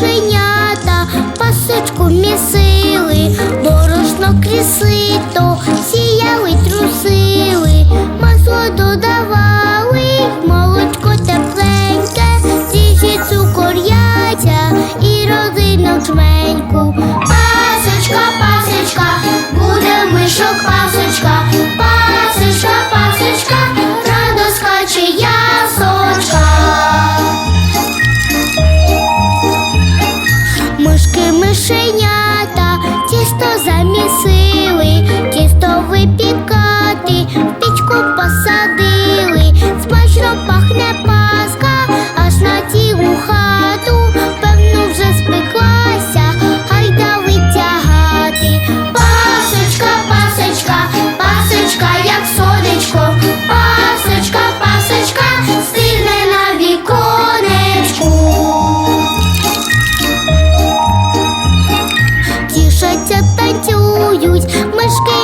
кошенята, пасочку місили, борошно крісито, сіяли, трусили, масло додавали, молочко тепленьке, тріші цукор і родину чменьку. Пасочка, пасочка. Skin.